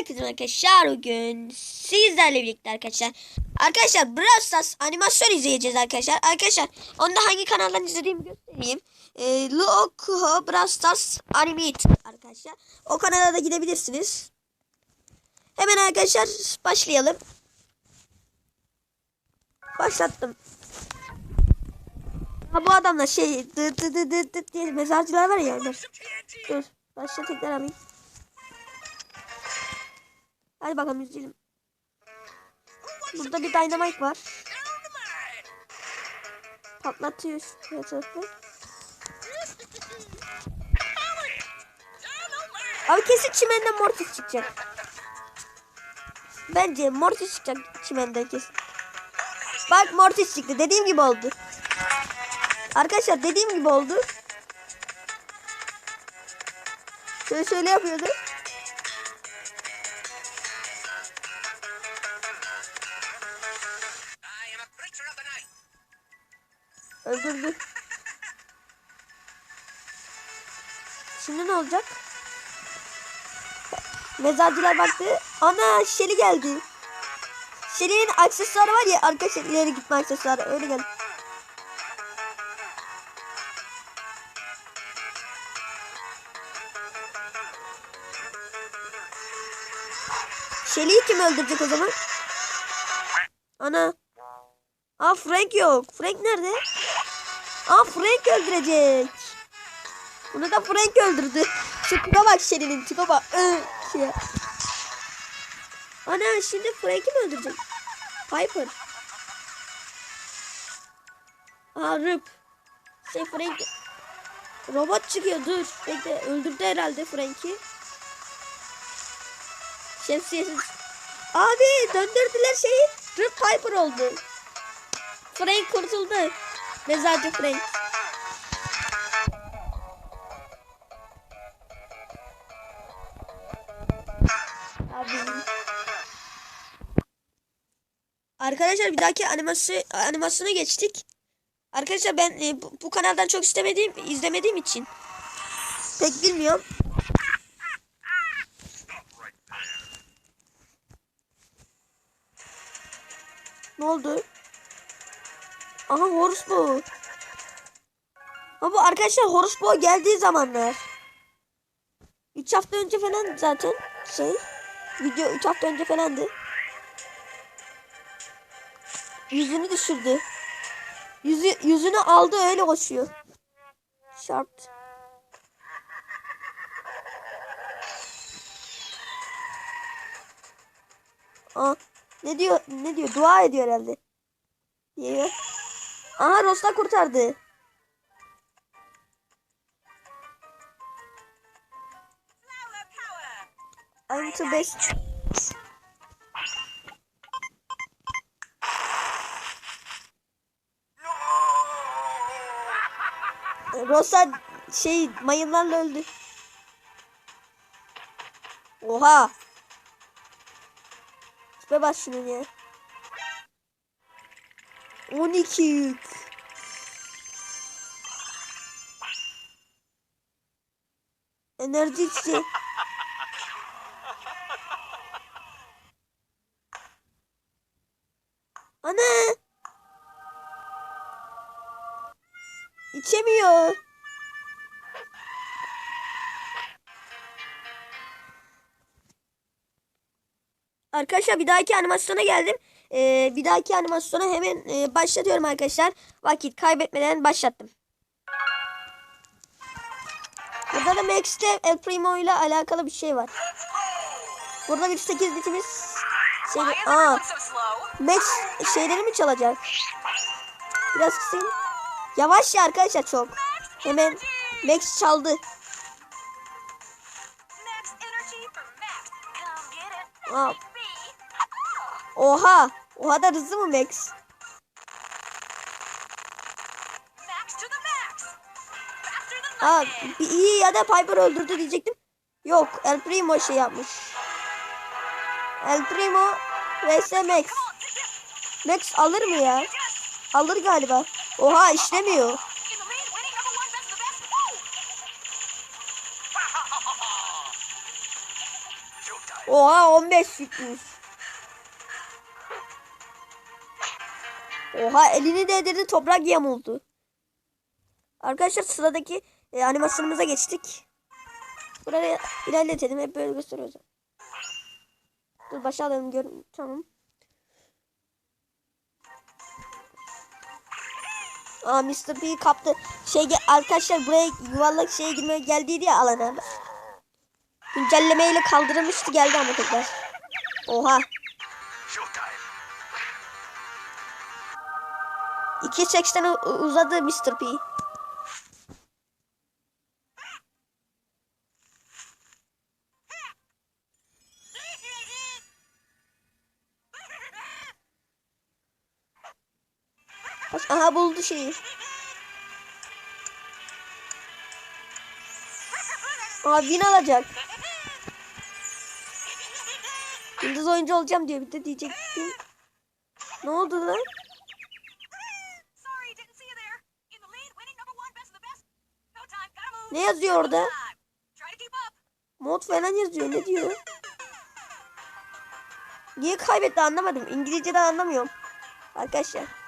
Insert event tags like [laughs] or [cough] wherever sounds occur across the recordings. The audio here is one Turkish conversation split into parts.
Herkese arkadaşlar bugün sizlerle birlikte arkadaşlar. Arkadaşlar Brawl Stars animasyon izleyeceğiz arkadaşlar. Arkadaşlar onu da hangi kanaldan izlediğimi göstereyim. E, Loco Brawl Stars Animate arkadaşlar. O kanala da gidebilirsiniz. Hemen arkadaşlar başlayalım. Başlattım. Ha bu adamla şey dı dı dı dı dı diye mezarcılar var ya. Dur. Dur. Başla tekrar alayım. Hadi bakalım izleyelim. Burada bir dynamite var. Patlatıyor şu tarafı. Abi kesin çimenden mortis çıkacak. Bence mortis çıkacak çimenden kesin. Bak mortis çıktı. Dediğim gibi oldu. Arkadaşlar dediğim gibi oldu. Şöyle şöyle yapıyordu. Olacak? Mezarcılar baktı. Ana Şeli geldi. Şeli'nin aksesuarı var ya arkadaşlar ileri gitme aksesuarı öyle geldi. Şeli'yi kim öldürecek o zaman? Ana. Aa Frank yok. Frank nerede? Aa Frank öldürecek. Bunu da Frank öldürdü. Tipe bak Şeli'nin tipe bak. Ana şimdi Frank'i mi öldürecek? Piper. Aa Rıp. Şey Frank. Robot çıkıyor dur. Bekle öldürdü herhalde Frank'i. Şemsiyesiz. Abi döndürdüler şeyi. Rıp Piper oldu. Frank kurtuldu. Mezarcı Frank. Arkadaşlar bir dahaki animasyon animasyona geçtik. Arkadaşlar ben e, bu, bu kanaldan çok istemediğim izlemediğim için pek bilmiyorum. Ne oldu? Aha Horus bu. Ha bu arkadaşlar Horus bu geldiği zamanlar. 3 hafta önce falan zaten şey video 3 hafta önce falandı. Yüzünü düşürdü. Yüzü, yüzünü aldı öyle koşuyor. Şart. Aa, ne diyor? Ne diyor? Dua ediyor herhalde. Diyor. Aha Rosta kurtardı. I'm to best. Rosa şey mayınlarla öldü. Oha. Tipe bak şunun ya. 12 yük. Enerji içeceği. İçemiyor. Arkadaşlar bir dahaki animasyona geldim. Ee, bir dahaki animasyona hemen e, başlatıyorum arkadaşlar. Vakit kaybetmeden başlattım. Burada da Max'te El Primo ile alakalı bir şey var. Burada bir 8 bitimiz şey, aa? Max şeyleri mi çalacak? Biraz kısayım. Yavaş ya arkadaşlar çok. Hemen Max çaldı. Aa, oha. Oha da hızlı mı Max? Lightning. bir iyi ya da Piper öldürdü diyecektim. Yok, El Primo şey yapmış. El Primo vs Max. Max alır mı ya? Alır galiba. Oha işlemiyor. Oha 15 yükmüş. Oha elini değdirdi toprak yamuldu. Arkadaşlar sıradaki e, animasyonumuza geçtik. Buraya ilerletelim hep böyle gösteriyoruz. Dur başa alalım gör tamam. Aa Mr. P kaptı. Şey arkadaşlar buraya yuvarlak şeye girmeye geldiydi ya alana. Güncellemeyle kaldırılmıştı geldi ama tekrar. Oha. Showtime. 2.80 u- uzadı Mr. P. Bak, Aha buldu şeyi. Aa win alacak. Yıldız oyuncu olacağım diyor bir de diyecektim. Ne oldu lan? Ne yazıyor orada? Mod falan yazıyor. Ne diyor? Niye kaybetti anlamadım. İngilizceden anlamıyorum. Arkadaşlar.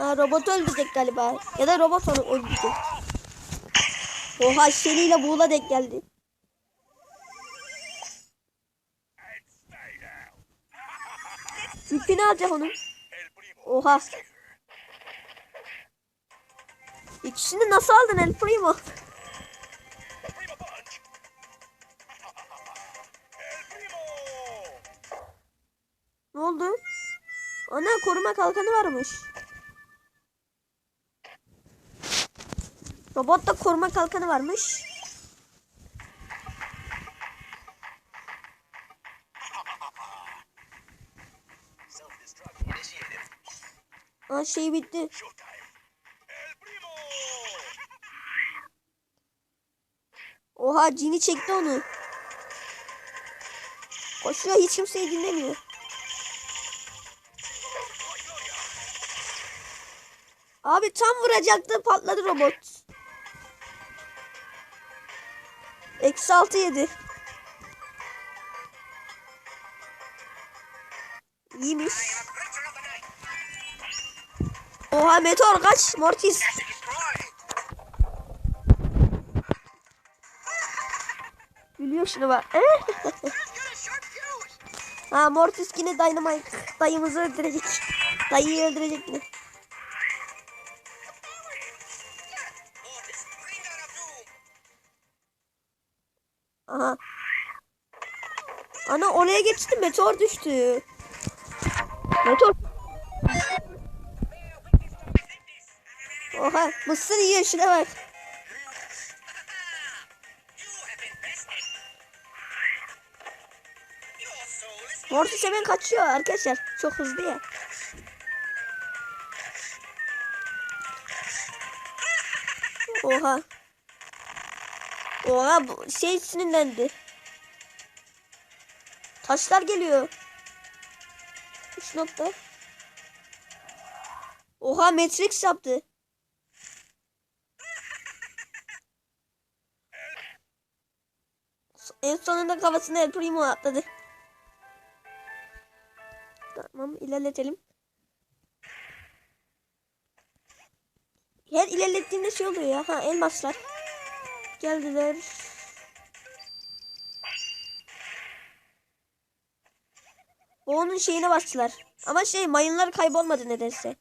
Ha, robot öldürecek galiba. Ya da robot onu öldürecek. Oha Shelly ile Buğla denk geldi. Yükünü alacak onun. Oha. İkisini nasıl aldın. El primo. Ne oldu? Ana koruma kalkanı varmış. Robotta koruma kalkanı varmış. Aa şey bitti. Oha cini çekti onu. Koşuyor hiç kimseyi dinlemiyor. Abi tam vuracaktı patladı robot. Eksi altı yedi. İyiymiş. Oha meteor kaç Mortis. Gülüyor şuna bak. [laughs] Ha Mortis yine Dynamite dayımızı öldürecek. Dayıyı öldürecek yine. Aha. Ana oraya geçti meteor düştü. Meteor. Oha mısır yiyor şuna bak. Mortis hemen kaçıyor arkadaşlar. Çok hızlı ya. Oha. Oha bu şey sinirlendi. Taşlar geliyor. Üç nokta. Oha Matrix yaptı. En sonunda kafasına El Primo atladı. Tamam ilerletelim. Her ilerlettiğinde şey oluyor ya. Ha elmaslar. Geldiler. Onun şeyine bastılar. Ama şey mayınlar kaybolmadı nedense.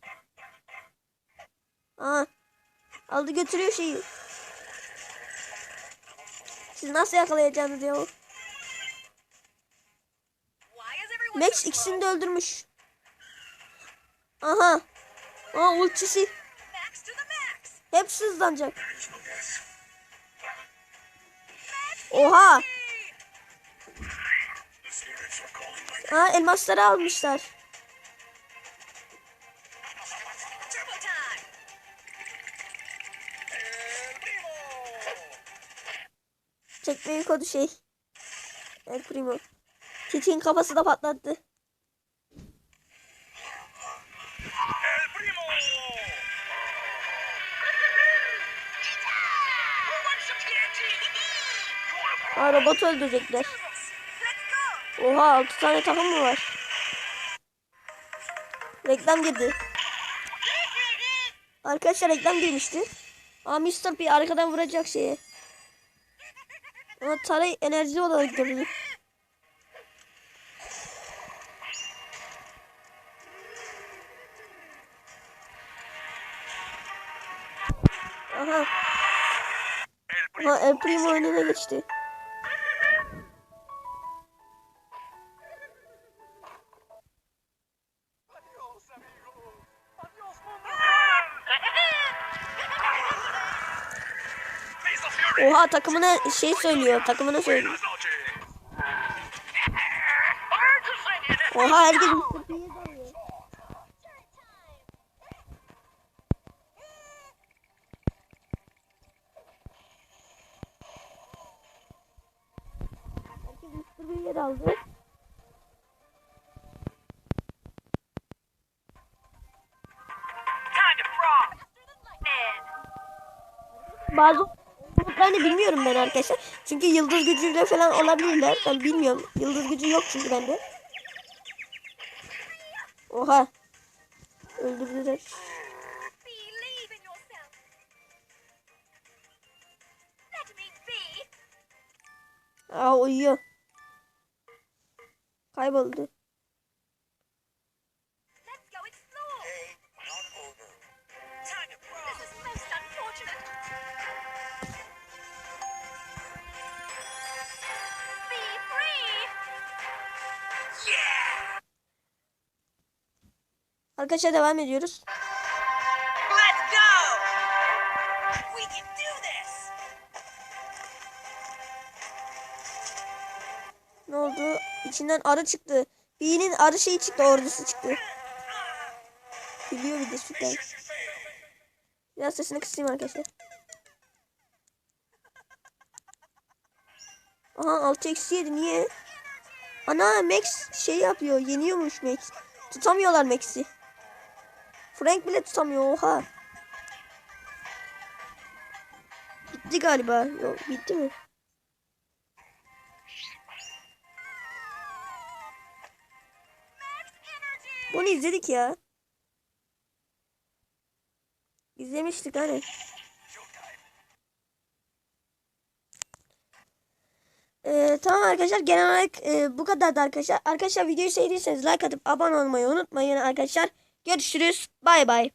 Aa. Aldı götürüyor şeyi. Siz nasıl is everyone Max ikisini de öldürmüş. Aha. Aa ultisi. Hepsi hızlanacak. Oha. Aa elmasları almışlar. Çekmeyi kodu şey. El Primo. Keçinin kafası da patlattı. Ha robotu öldürecekler. Oha 6 tane takım mı var? Reklam girdi. Arkadaşlar reklam girmişti. Aa Mr. P arkadan vuracak şeye. Ama Taray enerji olarak durdu. Aha. Aha El Primo önüne geçti. Oha takımına şey söylüyor. Takımına söylüyor. Oha herkes daldı. Time to frog. Bazı olduklarını bilmiyorum ben arkadaşlar. Çünkü yıldız gücüyle falan olabilirler. Ben bilmiyorum. Yıldız gücü yok çünkü bende. Oha. Öldürdüler. Aa uyuyor. Kayboldu. Arkadaşlar devam ediyoruz. Ne oldu? İçinden arı çıktı. B'nin arı şeyi çıktı, ordusu çıktı. Biliyor bir de süper. Biraz sesini kısayım arkadaşlar. Aha 6 eksi 7 niye? Ana Max şey yapıyor yeniyormuş Max. Tutamıyorlar Max'i. Frank bile tutamıyor oha. Bitti galiba. Yok bitti mi? Bunu izledik ya. İzlemiştik hani. Ee, tamam arkadaşlar genel olarak e, bu kadardı arkadaşlar. Arkadaşlar videoyu sevdiyseniz like atıp abone olmayı unutmayın arkadaşlar. Görüşürüz. Bay bay.